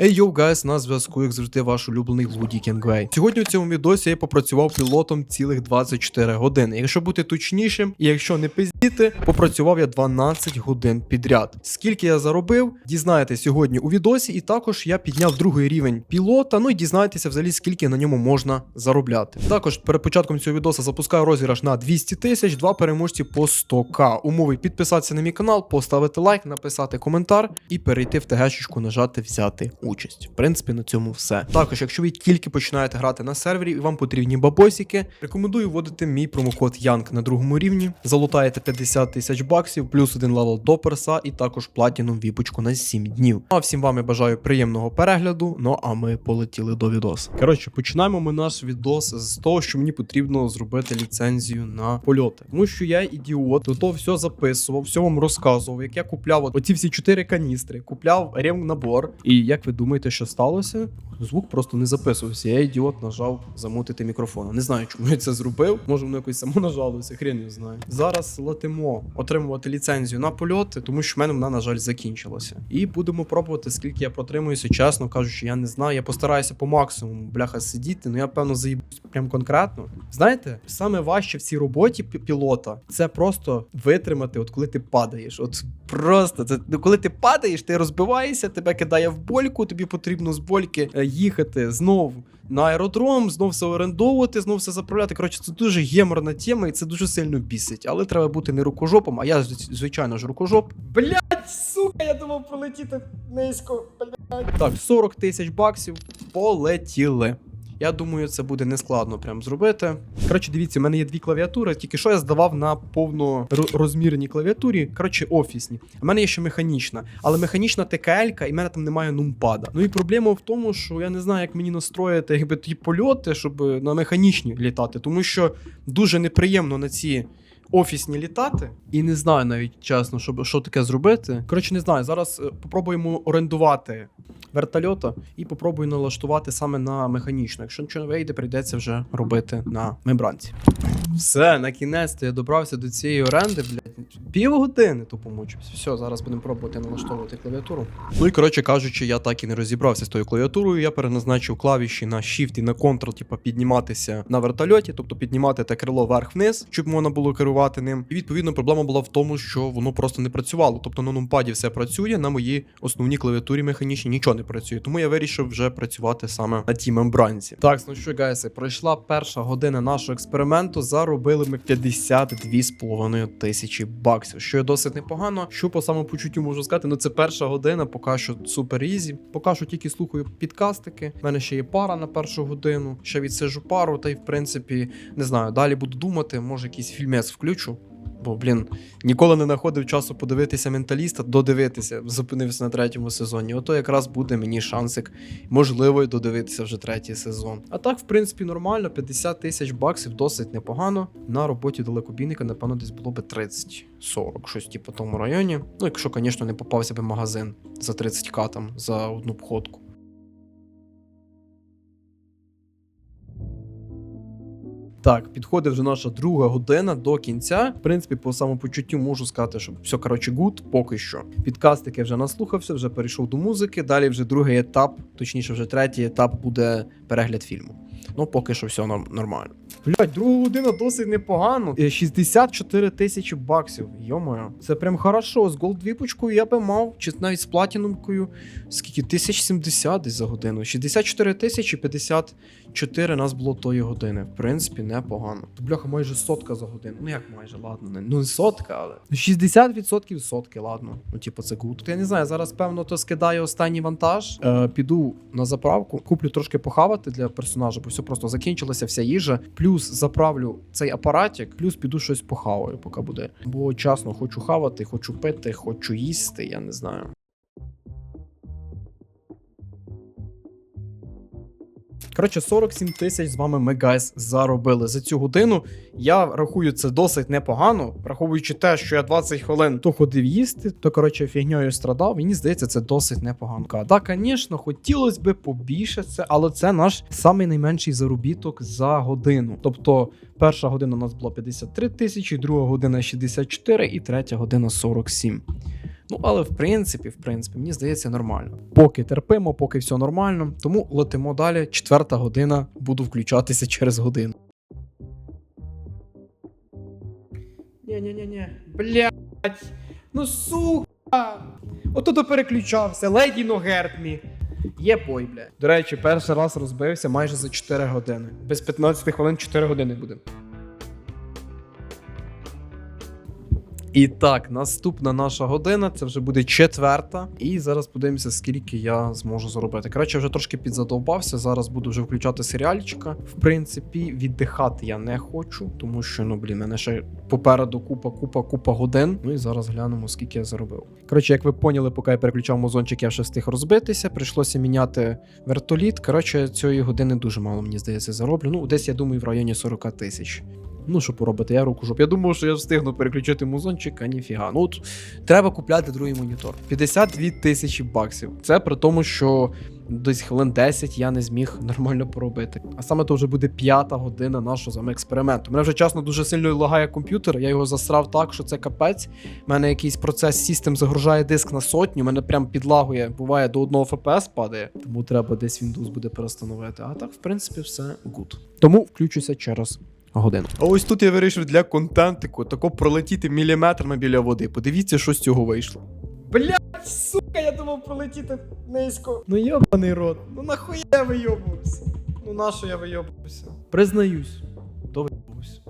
Ей йоу, гайс, на зв'язку, як завжди, ваш улюблений Вуді Кінгвей. Сьогодні у цьому відосі я попрацював пілотом цілих 24 години. Якщо бути точнішим, і якщо не пиздіти, попрацював я 12 годин підряд. Скільки я заробив, дізнаєтесь сьогодні у відосі, і також я підняв другий рівень пілота. Ну і дізнаєтеся взагалі, скільки на ньому можна заробляти. Також перед початком цього відоса запускаю розіграш на 200 тисяч, два переможці по 100к. Умови підписатися на мій канал, поставити лайк, написати коментар і перейти в ТГшечку, нажати взяти участь. В принципі, на цьому все. Також, якщо ви тільки починаєте грати на сервері і вам потрібні бабосики, рекомендую вводити мій промокод Янг на другому рівні. Залутаєте 50 тисяч баксів, плюс один левел до перса, і також платіном віпочку на 7 днів. А всім вам я бажаю приємного перегляду. Ну а ми полетіли до відосу. Коротше, починаємо ми наш відос з того, що мені потрібно зробити ліцензію на польоти. Тому що я ідіот, до того все записував, все вам розказував, як я купляв оці всі чотири каністри, купляв рем набор. І як ви думаєте, що сталося? Звук просто не записувався. Я ідіот нажав замутити мікрофон. Не знаю, чому я це зробив. Може, воно якось само нажалося, хрен не знаю. Зараз летимо отримувати ліцензію на польоти, тому що в мене вона, на жаль, закінчилася. І будемо пробувати, скільки я протримуюся. Чесно кажучи, я не знаю. Я постараюся по максимуму бляха сидіти, ну я певно заїбусь прям конкретно. Знаєте, саме важче в цій роботі пілота це просто витримати, от коли ти падаєш. От просто це ну, коли ти падаєш, ти розбиваєшся, тебе кидає в больку, тобі потрібно з больки е, їхати знов на аеродром, знов все орендовувати, знов все заправляти. Коротше, це дуже геморна тема, і це дуже сильно бісить. Але треба бути не рукожопом, а я звичайно ж рукожоп. Блять, сука, я думав полетіти низько. Блять. Так, 40 тисяч баксів полетіли. Я думаю, це буде нескладно прям зробити. Коротше, дивіться, в мене є дві клавіатури, тільки що я здавав на повнорозмірній клавіатурі. Коротше, офісні. У мене є ще механічна, але механічна ТКЛ, і в мене там немає нумпада. Ну і проблема в тому, що я не знаю, як мені настроїти якби ті польоти, щоб на механічні літати, тому що дуже неприємно на ці. Офісні літати, і не знаю навіть чесно, щоб що таке зробити. Коротше, не знаю. Зараз е, попробуємо орендувати вертольота і попробую налаштувати саме на механічну. Якщо нічого не вийде, прийдеться вже робити на мембранці. Все, на кінець я добрався до цієї оренди, блядь. Півгодини тупо мучився. Все, зараз будемо пробувати налаштовувати клавіатуру. Ну і коротше кажучи, я так і не розібрався з тою клавіатурою. Я переназначив клавіші на Shift і на Ctrl, типу, підніматися на вертольоті, тобто піднімати те крило вверх-вниз, щоб можна було керувати ним. І відповідно проблема була в тому, що воно просто не працювало. Тобто на нумпаді все працює, на моїй основній клавіатурі механічній нічого не працює. Тому я вирішив вже працювати саме на тій мембранці. Так, ну що, гайси, пройшла перша година нашого експерименту. Заробили ми 52,5 тисячі баксів, що є досить непогано. Що по самопочуттю можу сказати, ну це перша година, поки що супер ізі. Поки що тільки слухаю підкастики. У мене ще є пара на першу годину. Ще відсижу пару, та й в принципі не знаю. Далі буду думати, може якийсь фільмець включу. Бо, блін, ніколи не знаходив часу подивитися менталіста, додивитися, зупинився на третьому сезоні. Ото якраз буде мені шансик, можливо, додивитися вже третій сезон. А так, в принципі, нормально, 50 тисяч баксів досить непогано. На роботі далекобійника, напевно, десь було би 30-40, щось типу тому районі. Ну, якщо, звісно, не попався би магазин за 30к там за одну входку. Так, підходить вже наша друга година до кінця. В принципі, по самопочуттю можу сказати, що все коротше гуд, поки що. Підкастики вже наслухався, вже перейшов до музики. Далі вже другий етап, точніше, вже третій етап буде перегляд фільму. Ну, поки що все нормально. Блять, друга година досить непогано. Е, 64 тисячі баксів. Йомаю. Це прям хорошо. З голд віпочкою я би мав, чи навіть з платінумкою. Скільки? 1070 десь за годину. 64 тисячі 54 нас було тої години. В принципі, непогано. То бляха, майже сотка за годину. Ну як майже, ладно, не ну не сотка, але 60% сотки, ладно. Ну, типу, це гуд. Я не знаю, зараз певно то скидаю останній вантаж. Е, піду на заправку, куплю трошки похавати для персонажа, бо все просто закінчилася вся їжа. Плюс заправлю цей апаратик, плюс піду щось похаваю, поки буде. Бо часно хочу хавати, хочу пити, хочу їсти, я не знаю. Коротше, 47 тисяч з вами ми гайс заробили за цю годину. Я рахую це досить непогано, враховуючи те, що я 20 хвилин то ходив їсти, то коротше фігньою страдав. Мені здається, це досить непогано. Так, звісно, хотілося б побільше це, але це наш самий найменший заробіток за годину. Тобто, перша година у нас була 53 тисячі, друга година 64 і третя година 47. Ну, але в принципі, в принципі, мені здається, нормально. Поки терпимо, поки все нормально. Тому летимо далі. Четверта година буду включатися через годину. Ні-ні-ні-ні. Блять. Ну сука. Ото то переключався. Леді Ногертмі. Є бой, блядь. До речі, перший раз розбився майже за 4 години. Без 15 хвилин 4 години буде. І так, наступна наша година, це вже буде четверта. І зараз подивимося, скільки я зможу заробити. Коротше, вже трошки підзадовбався. Зараз буду вже включати серіальчика. В принципі, віддихати я не хочу, тому що, ну блін, мене ще попереду купа, купа, купа годин. Ну і зараз глянемо, скільки я заробив. Коротше, як ви поняли, поки я переключав музончик, я ще встиг розбитися. Прийшлося міняти вертоліт. Коротше, цієї години дуже мало, мені здається, зароблю. Ну, десь я думаю, в районі 40 тисяч. Ну, що поробити, я руку жоп. Я думав, що я встигну переключити музончик, а ніфіга. Ну, от треба купляти другий монітор. 52 тисячі баксів. Це при тому, що десь хвилин 10 я не зміг нормально поробити. А саме то вже буде п'ята година нашого з експерименту. Мене вже часно дуже сильно лагає комп'ютер. Я його засрав так, що це капець. У мене якийсь процес систем загружає диск на сотню. Мене прям підлагує, буває до 1 FPS падає. Тому треба десь Windows буде перестановити. А так, в принципі, все good. Тому включуся через годину. А ось тут я вирішив для контентику тако пролетіти міліметрами біля води. Подивіться, що з цього вийшло. Блять, сука, я думав пролетіти низько. Ну йобаний рот. Ну нахуя я вийобувався? Ну нащо я вийобувався? Признаюсь, то вийобувався.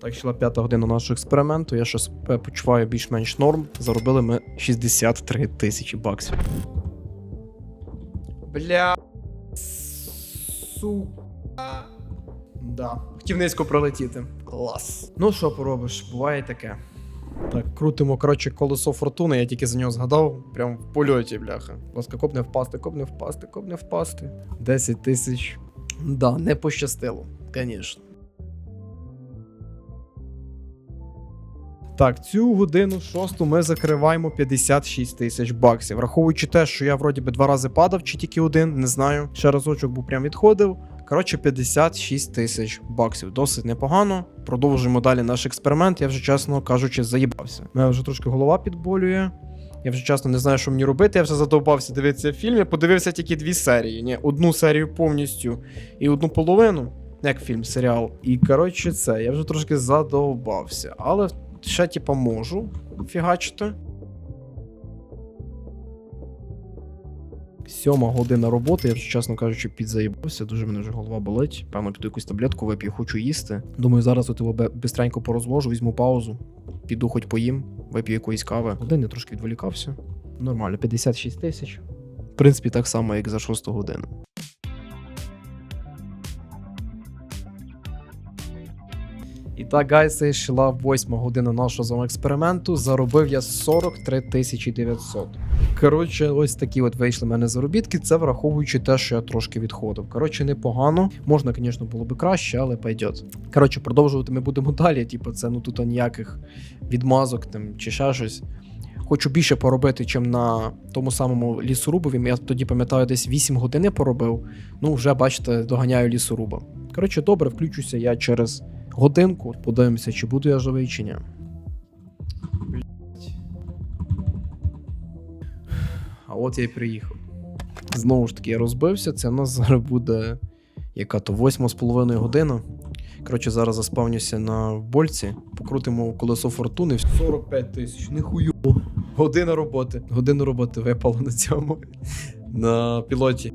Так, йшла п'ята година нашого експерименту. Я щось е, почуваю більш-менш норм. Заробили ми 63 тисячі баксів. Бля. Сука. Да. Хотів низько пролетіти. Клас. Ну що поробиш, буває таке. Так, крутимо, коротше, колесо фортуни, я тільки за нього згадав, прям в польоті, бляха. Будь ласка, коп не впасти, коп не впасти, коп не впасти. 10 тисяч. Да, не пощастило, звісно. Так, цю годину шосту ми закриваємо 56 тисяч баксів. Враховуючи те, що я вроді би два рази падав, чи тільки один, не знаю. Ще разочок був прям відходив. Коротше, 56 тисяч баксів. Досить непогано. Продовжуємо далі наш експеримент. Я вже, чесно кажучи, заїбався. У мене вже трошки голова підболює. Я вже чесно не знаю, що мені робити. Я вже задовбався дивитися фільм. Я подивився тільки дві серії. Ні, одну серію повністю і одну половину. Як фільм, серіал. І коротше, це я вже трошки задовбався. Але ще, типа, можу фігачити. Сьома година роботи, я чесно кажучи, підзаїбався, дуже мене вже голова болить. Певно, піду якусь таблетку вип'ю, хочу їсти. Думаю, зараз от його бистренько порозложу, візьму паузу, піду хоч поїм, вип'ю якоїсь кави. Годин я трошки відволікався. Нормально, 56 тисяч. В принципі, так само, як за 6 годину. І так, гайси, йшла восьма година нашого з експерименту. Заробив я 43 тисячі 900. Коротше, ось такі от вийшли мене заробітки. Це враховуючи те, що я трошки відходив. Коротше, непогано. Можна, звісно, було би краще, але пойдет. Коротше, продовжувати ми будемо далі. Типу, це ну тут ніяких відмазок там чи ще щось. Хочу більше поробити, чим на тому самому лісорубові. Я тоді пам'ятаю, десь 8 годин поробив. Ну, вже бачите, доганяю лісоруба. Коротше, добре, включуся я через годинку. Подивимося, чи буду я живий, чи ні. А от я й приїхав. Знову ж таки, я розбився. Це в нас зараз буде яка то восьма з половиною година. Коротше, зараз заспавнюся на больці, покрутимо колесо фортуни. 45 тисяч, нехуйово. Година роботи. Година роботи випало на цьому. На пілоті.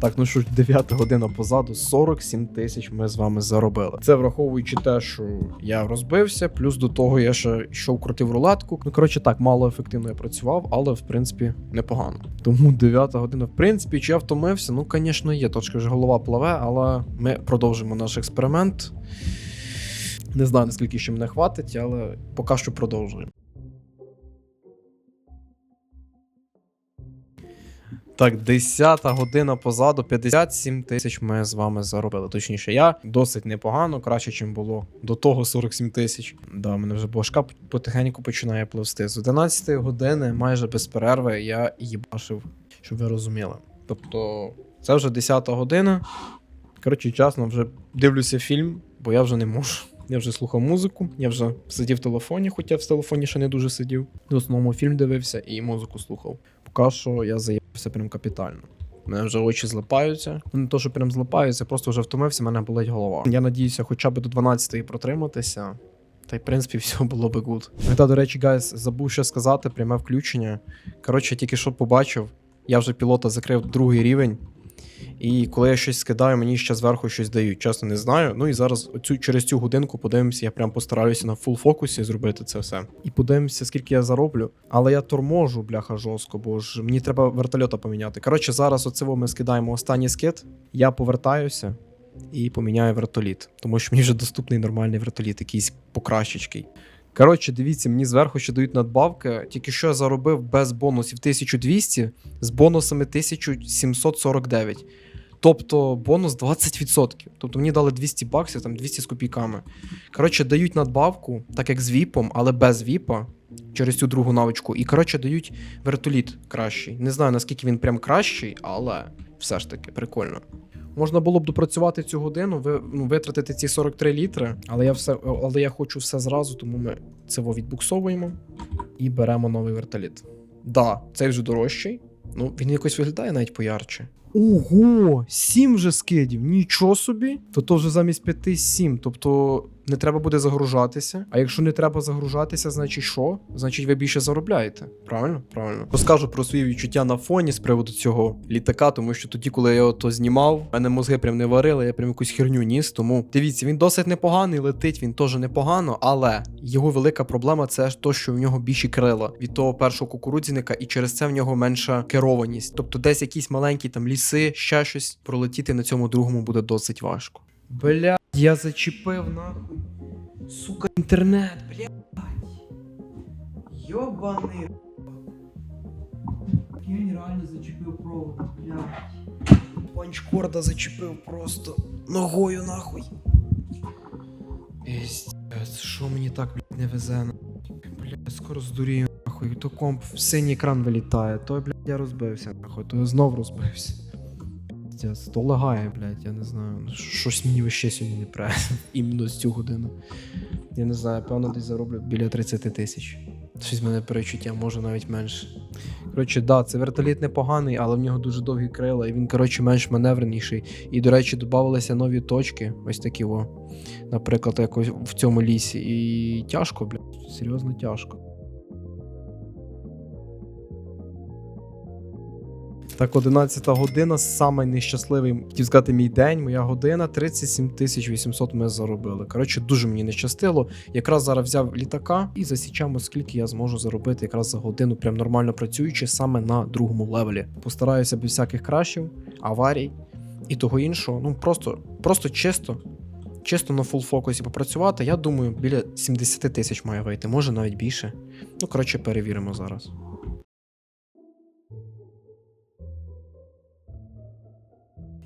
Так, ну що ж, 9 година позаду, 47 тисяч ми з вами заробили. Це враховуючи те, що я розбився, плюс до того я ще йшов крутив рулетку. Ну, коротше, так, мало ефективно я працював, але в принципі непогано. Тому 9 година, в принципі, чи я втомився? Ну, звісно, є. Трошки вже голова пливе, але ми продовжимо наш експеримент. Не знаю, наскільки ще мене хватить, але поки що продовжуємо. Так, 10 година позаду, 57 тисяч ми з вами заробили. Точніше, я досить непогано, краще, ніж було до того 47 тисяч. Да, мене вже башка потихеньку починає пливсти. З 11 години, майже без перерви, я їбашив, щоб ви розуміли. Тобто, це вже 10 година. Коротше, чесно, вже дивлюся фільм, бо я вже не можу. Я вже слухав музику, я вже сидів в телефоні, хоча в телефоні ще не дуже сидів. В основному фільм дивився і музику слухав. Поки що я заїбався прям капітально. У мене вже очі злипаються. Ну, не то, що прям злипаються, просто вже втомився, мене болить голова. Я надіюся, хоча б до 12-ї протриматися. Та й в принципі все було би гуд. Та, до речі, гайс, забув ще сказати, пряме включення. Коротше, тільки що побачив, я вже пілота закрив другий рівень. І коли я щось скидаю, мені ще зверху щось дають. Чесно, не знаю. Ну і зараз оцю, через цю годинку подивимося, я прям постараюся на фул фокусі зробити це все. І подивимося, скільки я зароблю. Але я торможу, бляха, жорстко, бо ж мені треба вертольота поміняти. Коротше, зараз оце ми скидаємо останній скид. Я повертаюся і поміняю вертоліт. Тому що мені вже доступний нормальний вертоліт, якийсь покращичкий. Коротше, дивіться, мені зверху ще дають надбавки. Тільки що я заробив без бонусів 1200 з бонусами 1749. Тобто бонус 20%. Тобто мені дали 200 баксів, там 200 з копійками. Коротше, дають надбавку, так як з віпом, але без віпа. Через цю другу навичку. І, коротше, дають вертоліт кращий. Не знаю, наскільки він прям кращий, але все ж таки прикольно. Можна було б допрацювати цю годину, ну, витратити ці 43 літри, але я все, але я хочу все зразу, тому ми це відбуксовуємо і беремо новий вертоліт. Да, цей вже дорожчий. Ну, він якось виглядає навіть поярче. Ого, сім вже скидів, нічого собі. То то вже замість п'яти сім. Тобто не треба буде загружатися. А якщо не треба загружатися, значить що? Значить, ви більше заробляєте. Правильно? Правильно. Розкажу про свої відчуття на фоні з приводу цього літака, тому що тоді, коли я його то знімав, в мене мозги прям не варили, я прям якусь херню ніс. Тому дивіться, він досить непоганий, летить він теж непогано, але його велика проблема це то, що в нього більші крила від того першого кукурудзяника, і через це в нього менша керованість. Тобто, десь якісь маленькі там ліси, ще щось пролетіти на цьому другому буде досить важко. Бля, я зачепив нахуй. Сука, інтернет, блядь. Йобаний. Я реально зачепив провод, блядь. Панчкорда зачепив просто ногою нахуй. Пиздец, що мені так, блядь, не везе нахуй. Блядь, скоро здурію нахуй. То комп в синій екран вилітає, то, блядь, я розбився нахуй, то я знов розбився. Пиздец, то лагає, блядь, я не знаю. ну, Щось мені вообще сьогодні не пре. Іменно з цю годину. Я не знаю, певно, десь зароблю біля 30 тисяч. Щось в мене перечуття, може навіть менше. Коротше, да, це вертоліт непоганий, але в нього дуже довгі крила, і він, коротше, менш маневреніший. І, до речі, додавалися нові точки, ось такі о. Наприклад, якось в цьому лісі. І тяжко, блядь, серйозно тяжко. Так, 11 година, самий нещасливий, хотів сказати, мій день, моя година, 37 тисяч 800 ми заробили. Коротше, дуже мені не щастило. Якраз зараз взяв літака і засічаємо, скільки я зможу заробити якраз за годину, прям нормально працюючи саме на другому левелі. Постараюся без всяких крашів, аварій і того іншого. Ну просто, просто чисто. Чисто на фул фокусі попрацювати, я думаю, біля 70 тисяч має вийти, може навіть більше. Ну, коротше, перевіримо зараз.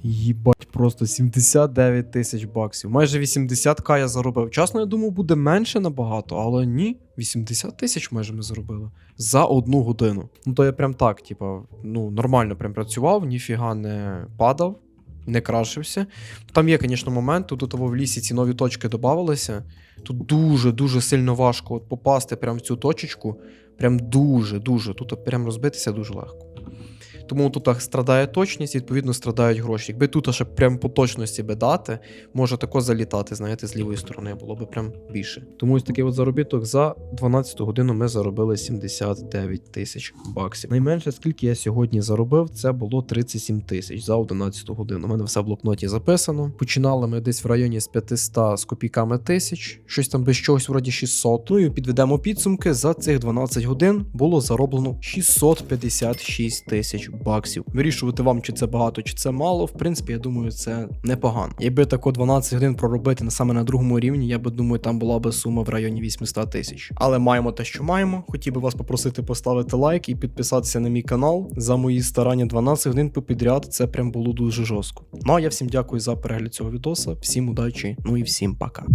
Їбать, просто 79 тисяч баксів. Майже 80к я заробив. Чесно, я думав, буде менше набагато, але ні, 80 тисяч майже ми заробили за одну годину. Ну то я прям так, типа, ну, нормально прям працював, ніфіга не падав, не крашився. Там є, звісно, момент, тут у того в лісі ці нові точки додавалися. Тут дуже-дуже сильно важко от попасти прямо в цю точечку. Прям дуже-дуже. Тут прям розбитися дуже легко. Тому тут так страдає точність, відповідно, страдають гроші. Якби тут ще прям по точності би дати, може тако залітати, знаєте, з лівої сторони було б прям більше. Тому ось такий от заробіток за 12 годину ми заробили 79 тисяч баксів. Найменше, скільки я сьогодні заробив, це було 37 тисяч за 11 годину. У мене все в блокноті записано. Починали ми десь в районі з 500 з копійками тисяч, щось там без чогось вроді 600. Ну і підведемо підсумки. За цих 12 годин було зароблено 656 тисяч баксів. Вирішувати вам, чи це багато, чи це мало. В принципі, я думаю, це непогано. Якби тако 12 годин проробити саме на другому рівні, я би думаю, там була би сума в районі 800 тисяч. Але маємо те, що маємо. Хотів би вас попросити поставити лайк і підписатися на мій канал. За мої старання 12 годин попідряд. Це прям було дуже жорстко. Ну а я всім дякую за перегляд цього відоса. Всім удачі, ну і всім пока.